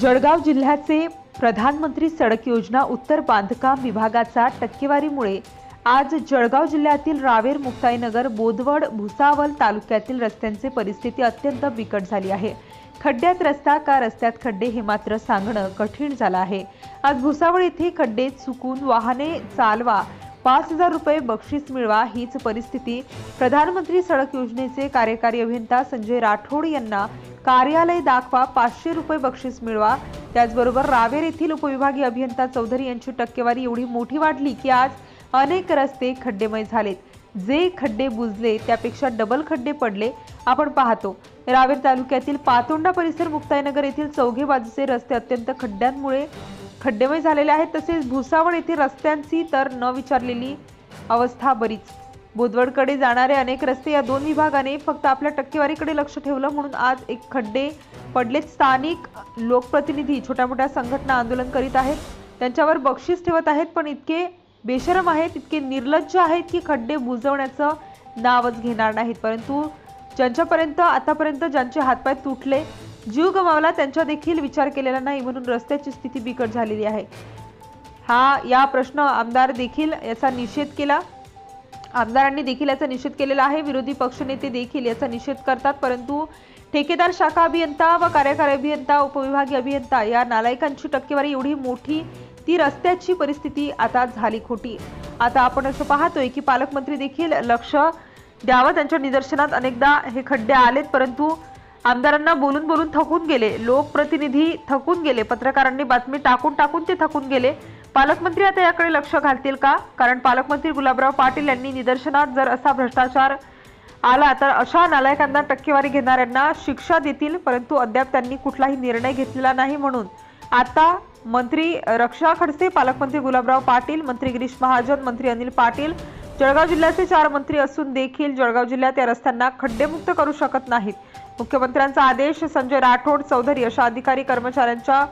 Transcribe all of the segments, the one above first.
जळगाव जिल्ह्याचे प्रधानमंत्री सडक योजना उत्तर बांधकाम विभागाचा टक्केवारीमुळे आज जळगाव जिल्ह्यातील रावेर मुक्ताईनगर बोदवड भुसावल तालुक्यातील रस्त्यांचे परिस्थिती अत्यंत बिकट झाली आहे. खड्ड्यात रस्ता का रस्त्यात खड्डे हे मात्र सांगणं कठीण झालं आहे. आज भुसावळ येथे खड्डे चुकून वाहने चालवा पाच हजार रुपये बक्षीस मिळवा हीच परिस्थिती प्रधानमंत्री सडक योजनेचे कार्यकारी अभियंता संजय राठोड यांना कार्यालय दाखवा पाचशे रुपये बक्षीस मिळवा. त्याचबरोबर रावेर येथील उपविभागीय अभियंता चौधरी यांची टक्केवारी एवढी मोठी वाढली की आज अनेक रस्ते खड्डेमय झालेत. जे खड्डे बुजले त्यापेक्षा डबल खड्डे पडले आपण पाहतो. रावेर तालुक्यातील पातोंडा परिसर मुक्ताईनगर येथील चौघे बाजूचे रस्ते अत्यंत खड्ड्यांमुळे खड्डेमय झालेले आहेत. तसेच भुसावळ येथील रस्त्यांची तर न विचारलेली अवस्था बरीच. बोदवडकडे जाणारे अनेक रस्ते या दोन विभागाने फक्त आपल्या टक्केवारीकडे लक्ष ठेवलं म्हणून आज एक खड्डे पडलेत. स्थानिक लोकप्रतिनिधी छोट्या मोठ्या संघटना आंदोलन करीत आहेत. त्यांच्यावर बक्षीस ठेवत आहेत पण इतके बेशरम आहेत इतके निर्लज्ज आहेत की खड्डे बुजवण्याचं नावच घेणार नाहीत. परंतु ज्यांच्यापर्यंत आतापर्यंत ज्यांचे हातपाय तुटले जीव गमावला त्यांचा देखील विचार केलेला नाही म्हणून रस्त्याची स्थिती बिकट झालेली आहे. हा या प्रश्न आमदार देखील याचा निषेध केला. आमदारांनी देखील याचा निषेध केलेला आहे. विरोधी पक्षनेते देखील याचा निषेध करतात. परंतु ठेकेदार शाखा अभियंता व कार्यकारी अभियंता उपविभागीय अभियंता या नालायकांची टक्केवारी एवढी मोठी ती रस्त्याची परिस्थिती आता झाली खोटी. आता आपण असं पाहतोय की पालकमंत्री देखील लक्ष द्यावं. त्यांच्या निदर्शनात अनेकदा हे खड्डे आलेत. परंतु आमदारांना बोलून बोलून थकून गेले. लोकप्रतिनिधी थकून गेले. पत्रकारांनी बातमी टाकून टाकून ते थकून गेले. पालकमंत्री आता याकडे लक्ष घालतील का? कारण पालकमंत्री गुलाबराव पाटील यांनी निदर्शनात जर असा भ्रष्टाचार आला तर अशा नालायकांना टक्केवारी घेणाऱ्यांना शिक्षा देतील परंतु अद्याप त्यांनी कुठलाही निर्णय घेतलेला नाही म्हणून. आता मंत्री रक्षा खडसे पालकमंत्री गुलाबराव पाटील मंत्री गिरीश महाजन मंत्री अनिल पाटील जळगाव जिल्ह्याचे चार मंत्री असून देखील जळगाव जिल्ह्यात या रस्त्यांना खड्डेमुक्त करू शकत नाहीत. मुख्यमंत्र्यांचा आदेश संजय राठोड चौधरी अशा अधिकारी कर्मचाऱ्यांच्या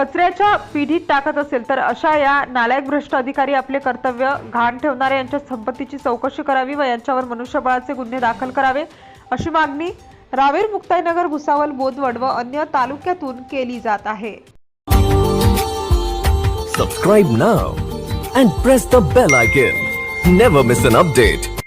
कचऱ्याच्या पिढीत टाकत असेल तर अशा या नालायक भ्रष्ट अधिकारी आपले कर्तव्य घाण ठेवणारे यांच्या संपत्तीची चौकशी करावी व यांच्यावर मनुष्यबळाचे गुन्हे दाखल करावे अशी मागणी रावेर मुक्ताईनगर भुसावल बोदवड व अन्य तालुक्यातून केली जात आहे. Subscribe now and press the bell icon never miss an update